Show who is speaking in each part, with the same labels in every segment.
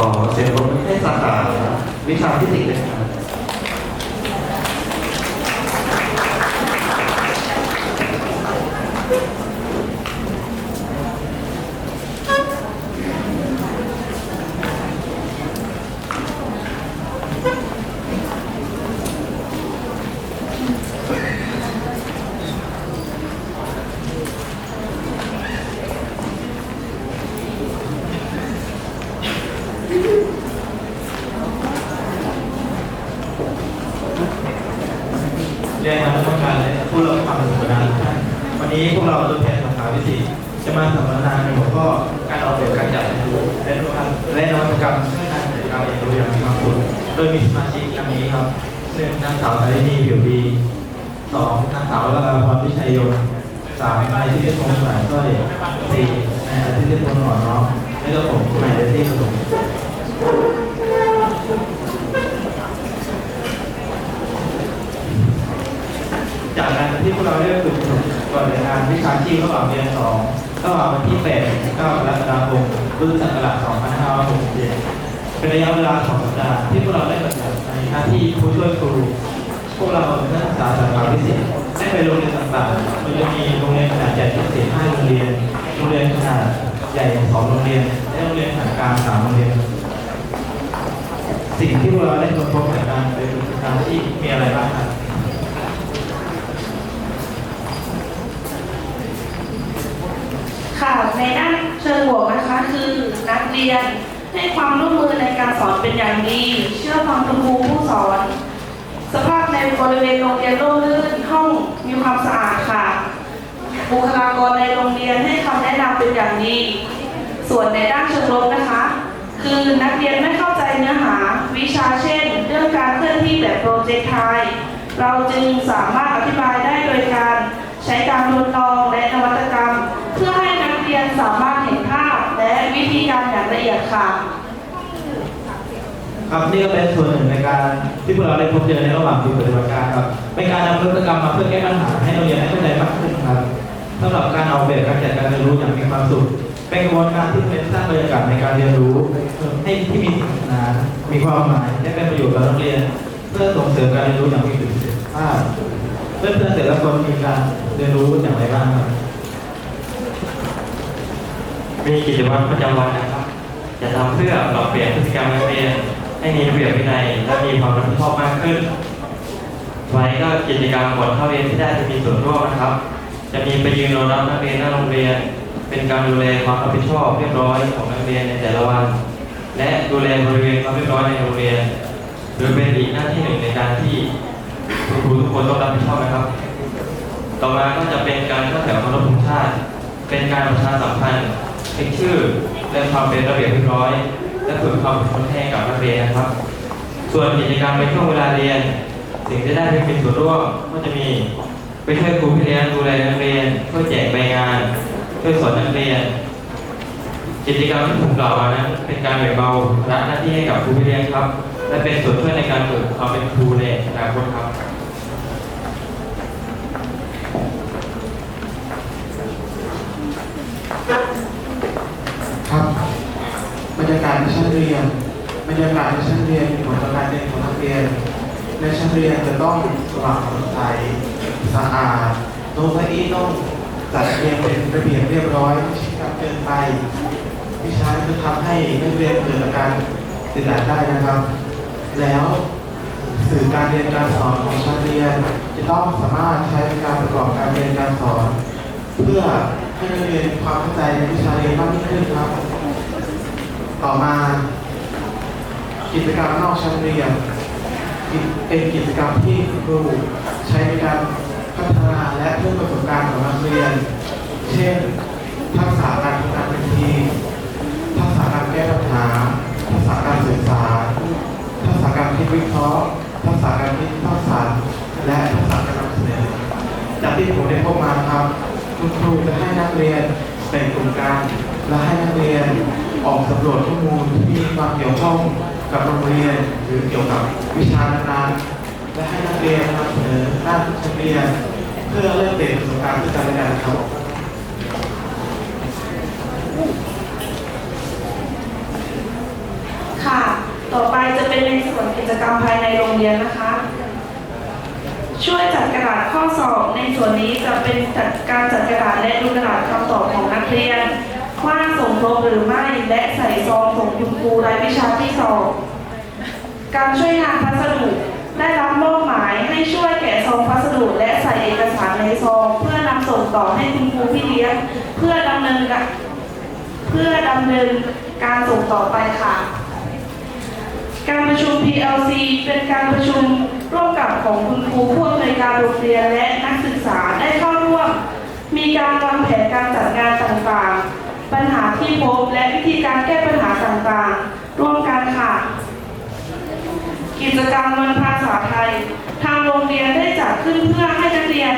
Speaker 1: ขอเสียงปรบมือให้สาขาวิชาฟิสิกส์ด้วยครับ
Speaker 2: เรียนมาต้องการและผู้รับความสัมพันธ์วันนี้พวกเราตัวแทนสาขาวิสิตจะมาสัมมนาในหัวข้อการออกแบบการจัดและนวัตและนวัตกรรมเพื่อการจัดการเรียนรู้อย่างมีความสุขโดยมีสมาชิกดังนี้ครับหนึ่งนางสาวสารินีผิวดีสองนางสาวละพรพิชัยยนต์สามนายที่ได้พงสายสร้อยสี่นายทิตย์ได้พงหน่อน้อมและก็ผมนายเดซี่ผสมจากการที่พวกเราได้ฝึกฝนก่อนเดินทางวิชาชีพระหว่างเรียนสองระหว่างวันที่8ถึง9กรกฎาคมพุทธศักราช2567 เป็นระยะเวลาสองสัปดาห์ที่พวกเราได้ปฏิบัติในหน้าที่ผู้ช่วยครูพวกเราเป็นนักศึกษาสาขาวิสิตได้ไปโรงเรียนต่างๆโดยจะมีโรงเรียนขนาดใหญ่พิเศษ5โรงเรียนโรงเรียนขนาดใหญ่2โรงเรียนและโรงเรียนขนาดกลาง3โรงเรียนสิ่งที่พวกเราได้ค้นพบจากการไปฝึกอาชีพมีอะไรบ้างครับ
Speaker 3: ค่ะในด้านเชิงบวกนะคะคือนักเรียน ให้ความร่วมมือในการสอนเป็นอย่างดี เชื่อฟังคุณครูผู้สอน สภาพในบริเวณโรงเรียนร่มรื่นห้องมีความสะอาดค่ะ บุคลากรในโรงเรียนให้คำแนะนำเป็นอย่างดี ส่วนในด้านเชิงลบนะคะ คือนักเรียนไม่เข้าใจเนื้อหา วิชาเช่น เรื่องการเคลื่อนที่แบบโปรเจกต์ไทยเราจึงสามารถอธิบายได้โดยการใช้การทดลองและนวัตกรรม เพื่อให้นักเรียนสามารถเห็นภาพและวิธีการอย่างละเอียดค่ะ
Speaker 2: ครับนี่ก็เป็นส่วนหนึ่งในการที่พวกเราได้พบเจอในระหว่างที่ปฏิบัติการครับเป็นการนำนวัตกรรมมาเพื่อแก้ปัญหาให้นักเรียนได้เข้าใจมากขึ้นครับสำหรับการออกแบบการจัดการเรียนรู้อย่างมีความสุขเป็นกระบวนการที่เป็นสร้างบรรยากาศในการเรียนรู้ ให้ที่มีสนามีความหมายและเป็นประโยชน์ต่อนักเรียน เพื่อส่งเสริมการเรียนรู้อย่างมีประสิทธิภาพเพื่อนเพื่อนแต่ละคนมีการเรียนรู้อย่างไรบ้างครับ
Speaker 4: มีกิจวัตรประจำวันนะครับจะทำเพื่อปรับเปลี่ยนพฤติกรรมนักเรียน ให้มีระเบียบวินัยและมีความรับผิดชอบมากขึ้นไว้ก็กิจกรรมก่อนเข้าเรียนที่ได้จะมีส่วนร่วมนะครับ จะมีไปยืนรอรับนักเรียนหน้าโรงเรียน เป็นการดูแลความรับผิดชอบเรียบร้อยของนักเรียนในแต่ละวัน และดูแลบริเวณความเรียบร้อยในโรงเรียนโดยเป็นอีกหน้าที่หนึ่งในการที่คุณครูทุกคนต้องรับผิดชอบนะครับ ต่อมาก็จะเป็นการเข้าแถวเคารพธงชาติ เป็นการประชาสัมพันธ์เช็คชื่อและความเป็นระเบียบเรียบร้อย และฝึกความอดทนให้กับนักเรียนนะครับ ส่วนกิจกรรมในช่วงเวลาเรียน สิ่งที่ได้เป็นส่วนร่วมก็จะมีไปช่วยครูพี่เลี้ยงดูแลนักเรียนช่วยแจกใบงานช่วยสอนนักเรียน กิจกรรมที่ผมกล่าวมานั้นเป็นการแบ่งเบาภาระหน้าที่ให้กับครูพี่เลี้ยงครับ และเป็นส่วนช่วยในการฝึกความเป็นครูในอนาคตครับ
Speaker 5: ครับ รรยากาศในชั้นเรียนบรรยากาศในชั้นเรียนมีผลต่อการเรียนของนักเรียนในชั้นเรียนจะต้องสว่างสดใสสะอาดโต๊ะเก้าอี้ต้องจัดเรียงเป็นระเบียบเรียบร้อยไม่ใช่การเกินไปวิชาจะทำให้นักเรียนเกิดอาการตื่นตาได้นะครับ แล้วสื่อการเรียนการสอนของชั้นเรียน จะต้องสามารถใช้ในการประกอบการเรียนการสอน เพื่อให้นักเรียนความเข้าใจในวิชาเรียนมากยิ่งขึ้นครับ ต่อมากิจกรรมนอกชั้นเรียนเป็นกิจกรรมที่ครูใช้ในการพัฒนาและเพิ่มประสบการณ์ของนักเรียน เช่น ทักษะการทำงานเป็นทีมทักษะการแก้ปัญหา ทักษะการสื่อสารทักษะการคิดวิเคราะห์ ทักษะการคิดสร้างสรรค์และทักษะการนำเสนอจากที่ผมได้พบมาครับ คุณครูจะให้นักเรียนแบ่งกลุ่มกันและให้นักเรียน ออกสำรวจข้อมูลที่มีความเกี่ยวข้องกับโรงเรียน หรือเกี่ยวกับวิชานั้นๆและให้นักเรียนนำเสนอด้านชั้นเรียน เพื่อเริ่มเปลี่ยนประสบการณ์ซึ่กันและกันครับค่ะ
Speaker 3: ต่อไปจะเป็นในส่วนกิจกรรมภายในโรงเรียนนะคะ ช่วยจัดกระดาษข้อสอบ ในส่วนนี้จะเป็นจัดการจัดกระดาษและดูกระดาษคำตอบของนักเรียน ว่าส่งตรงหรือไม่ และใส่ซองส่งคุณครูรายวิชาที่สอบการช่วยงานพัสดุได้รับมอบหมายให้ช่วยแกะซองพัสดุและใส่เอกสารในซอง เพื่อนำส่งต่อให้คุณครูพี่เลี้ยงเพื่อดำเนินการเพื่อดำเนินการส่งต่อไปค่ะ การประชุม PLC เป็นการประชุมร่วมกับของคุณครูผู้อำนวยการโรงเรียนและนักศึกษาได้เข้าร่วม มีการวางแผนการจัดงานต่างๆ ปัญหาที่พบและวิธีการแก้ปัญหาต่างๆ ร่วมกันค่ะ กิจกรรมวันภาษาไทย ทางโรงเรียนได้จัดขึ้นเพื่อให้นักเรียน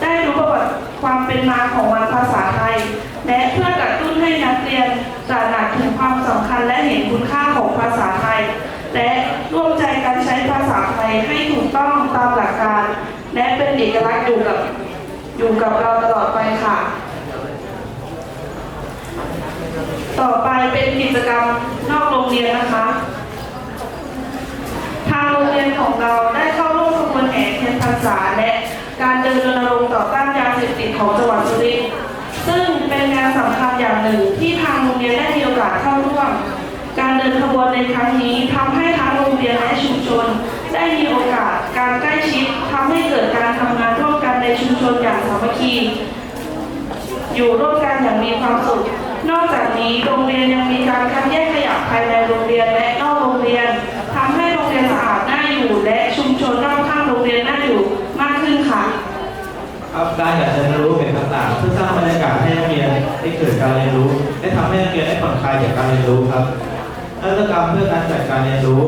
Speaker 3: ได้รู้ประวัติความเป็นมาของวันภาษาไทย และเพื่อกระตุ้นให้นักเรียนตระหนักถึงความสำคัญและเห็นคุณค่าของภาษาไทย และร่วมใจกันใช้ภาษาไทยให้ถูกต้องตามหลักการ และเป็นเอกลักษณ์อยู่กับอยู่กับเราตลอดไปค่ะ ต่อไปเป็นกิจกรรมนอกโรงเรียนนะคะ ทางโรงเรียนของเราได้เข้าร่วมขบวนแห่เทียนพรรษาและการเดินรณรงค์ต่อต้านยาเสพติดของจังหวัดสุรินทร์ซึ่งเป็นงานสำคัญอย่างหนึ่งที่ทางโรงเรียนได้มีโอกาสเข้าร่วม การเดินขบวนในครั้งนี้ทำให้ทั้งโรงเรียนและชุมชน ได้มีโอกาสการใกล้ชิดทำให้เกิดการทำงานร่วมกันในชุมชนอย่างสามัคคี อยู่ร่วมกันอย่างมีความสุข นอกจากนี้โรงเรียนยังมีการคัดแยกขยะภายในโรงเรียนและนอกโรงเรียนทำให้โรงเรียนสะอาดน่าอยู่และชุมชนรอบข้างโรงเรียนน่าอยู่มากขึ้นค่ะ
Speaker 2: ครับการจัดเรียนรู้เป็นต่างๆเพื่อสร้างบรรยากาศให้นักเรียนได้เกิดการเรียนรู้ได้ทำให้นักเรียนได้ผ่อนคลายจากการเรียนรู้ครับนวัตกรรมเพื่อการจัดการเรียนรู้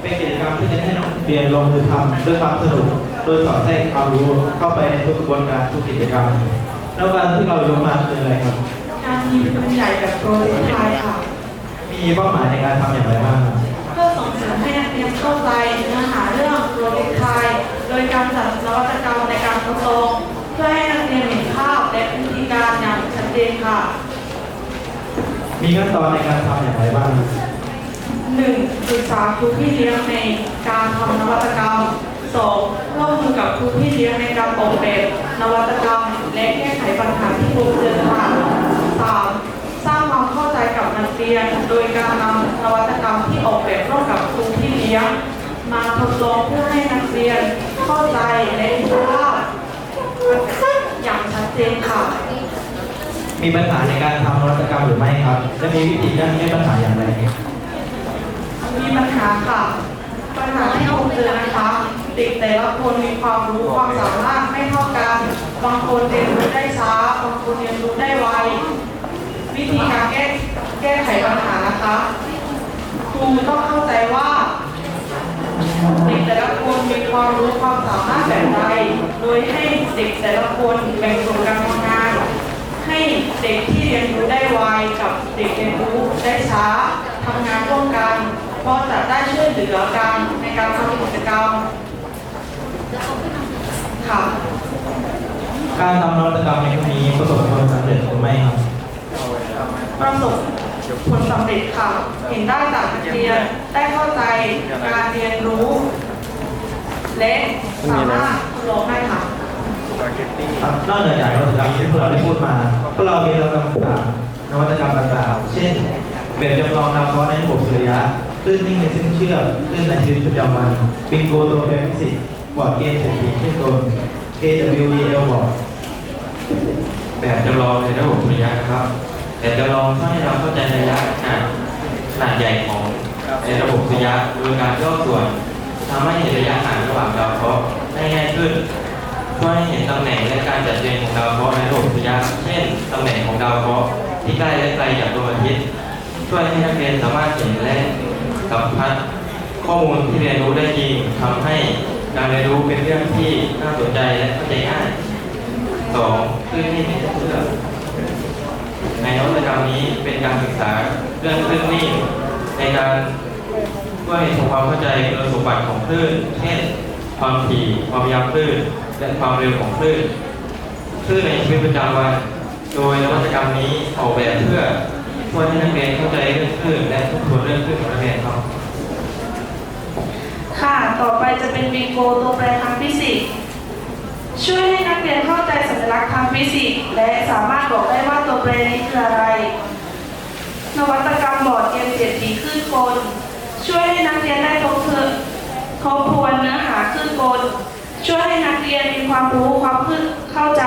Speaker 2: เป็นกิจกรรมที่จะให้นักเรียนลงมือทำด้วยความสนุกโดยสอดแทรกความรู้เข้าไปในทุกกระบวนการทุกกิจกรรมแล้วการที่เรายกมาคืออะไรครับ
Speaker 3: การมีเป็นใหญ่แบบโปรเจกต์ไทยค่ะ
Speaker 2: มีเป้าหมายในการทำอย่างไรบ้างครับ
Speaker 3: เพื่อส่งเสริมให้นักเรียนเข้าใจเนื้อหาเรื่องโปรเจกต์ไทยโดยการจัดนวัตกรรมในการทดลองเพื่อให้นักเรียนเห็นภาพและวิธีการอย่างชัดเจนค่ะ
Speaker 2: มีขั้นตอนในการทำอย่างไรบ้าง
Speaker 3: หนึ่งศึกษาครูพี่เลี้ยงในการทำนวัตกรรมสองร่วมมือกับครูพี่เลี้ยงในการออกแบบนวัตกรรม และแก้ไขปัญหาที่พบเจอค่ะ สามสร้างความเข้าใจกับนักเรียน โดยการนำนวัตกรรมที่ออกแบบร่วมกับครูพี่เลี้ยง มาทดลองเพื่อให้นักเรียนเข้าใจและเห็นภาพอย่างชัดเจนค่ะ
Speaker 2: มีปัญหาในการทำนวัตกรรมหรือไม่ครับ และมีวิธีการแก้ปัญหาอย่างไร
Speaker 3: มีปัญหาค่ะ ปัญหาที่พบเจอนะคะเด็กแต่ละคนมีความรู้ความสามารถไม่เท่ากัน บางคนเรียนรู้ได้ช้า บางคนเรียนรู้ได้ไว วิธีการแก้แก้ไขปัญหานะคะครูต้องเข้าใจว่าเด็กแต่ละคนมีความรู้ความสามารถแบบใดโดยให้เด็กแต่ละคนแบ่งส่วนการทำงาน ให้เด็กที่เรียนรู้ได้ไวกับเด็กเรียนรู้ได้ช้าทำงานร่วมกันเพราะจะได้ช่วยเหลือกันในการทำกิจกรรมค่ะ
Speaker 2: การทำนวัตกรรมในครั้งนี้ประสบความสำเร็จหรือไม่ครับ
Speaker 3: ประสบผลสำเร็จค่ะ เห็นได้จากนักเรียนได้เข้าใจการเรียนรู้ และสามารถทดลองได้ค่ะ
Speaker 2: ครับนอกเหนือจากวัตกรรมที่พวกเราได้พูดมาพวกเรามีนวัตกรรมต่างๆนวัตกรรมต่างๆเช่นแบบจำลองดาวเคราะห์ในระบบสุริยะคลื่นนิ่งในเส้นเชือกคลื่นในชีวิตประจำวันบิงโกตัวแปรฟิสิกส์บอร์ดเกมเศรษฐีขึ้นตน AWEL บอร์ด
Speaker 4: แบบจำลองในระบบสุริยะนะครับ แบบจำลองช่วยให้เราเข้าใจระยะขนาดขนาดใหญ่ของในระบบสุริยะโดยการย่อส่วนทำให้เห็นระยะห่างระหว่างดาวเคราะห์ได้ง่ายขึ้นช่วยให้เห็นตำแหน่งและการจัดเรียงของดาวเคราะห์ในระบบสุริยะ เช่นตำแหน่งของดาวเคราะห์ที่ใกล้และไกลจากดวงอาทิตย์ช่วยให้นักเรียนสามารถเห็นและสัมผัสข้อมูลที่เรียนรู้ได้จริงทำให้การเรียนรู้เป็นเรื่องที่น่าสนใจและเข้าใจง่ายสองคลื่นนิ่งในเส้นเชือก ในนวัตกรรมนี้เป็นการศึกษาเรื่องคลื่นนิ่งในการช่วยทำความเข้าใจคุณสมบัติของคลื่นเช่นความถี่ความยาวคลื่นและความเร็วของคลื่นคลื่นในชีวิตประจำวัน โดยนวัตกรรมนี้ออกแบบเพื่อช่วยให้นักเรียนเข้าใจเรื่องคลื่นและทบทวนเรื่องคลื่นของนักเรียนครับค่ะ ต่อไป
Speaker 3: จะเป็นบิงโกตัวแปรทางฟิสิกส์ ช่วยให้นักเรียนเข้าใจสัญลักษณ์ทางฟิสิกส์และสามารถบอกได้ว่าตัวแปรนี้คืออะไร นวัตกรรมบอร์ดเกมเศรษฐีคลื่นกล ช่วยให้นักเรียนได้ทบทวนทบทวนเนื้อหาคลื่นกล ช่วยให้นักเรียนมีความรู้ความเข้าใจ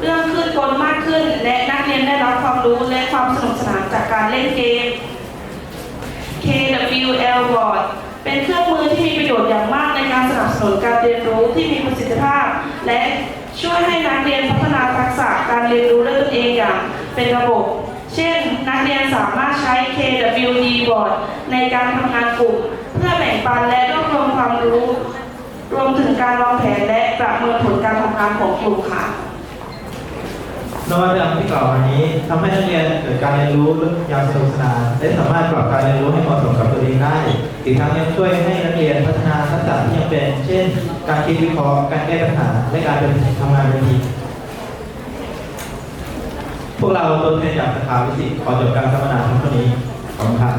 Speaker 3: เรื่องคลื่นกลมากขึ้น และนักเรียนได้รับความรู้และความสนุกสนานจากการเล่นเกม KWL Board เป็นเครื่องมือที่มีประโยชน์อย่างมากในการสนับสนุนการเรียนรู้ที่มีประสิทธิภาพ และช่วยให้นักเรียนพัฒนาทักษะการเรียนรู้ด้วยตนเองอย่างเป็นระบบ เช่น นักเรียนสามารถใช้ KWD Board ในการทำงานกลุ่ม เพื่อแบ่งปันและรวบรวมความรู้ รวมถึงการวางแผนและประเมินผลการทำงานของกลุ่มค่ะ
Speaker 2: นวัตกรรมที่กล่าวมานี้ทำให้นักเรียนเกิดการเรียนรู้อย่างสนุกสนานและสามารถปรับการเรียนรู้ให้เหมาะสมกับตัวเองได้ อีกทั้งยังช่วยให้นักเรียนพัฒนาทักษะที่ยังเป็น เช่น การคิดวิเคราะห์การแก้ปัญหาและการเป็นทำงานเป็นทีมพวกเราตัวแทนจากสาขาวิสิตขอจบการสัมมนาทั้งเท่านี้ขอบคุณครับ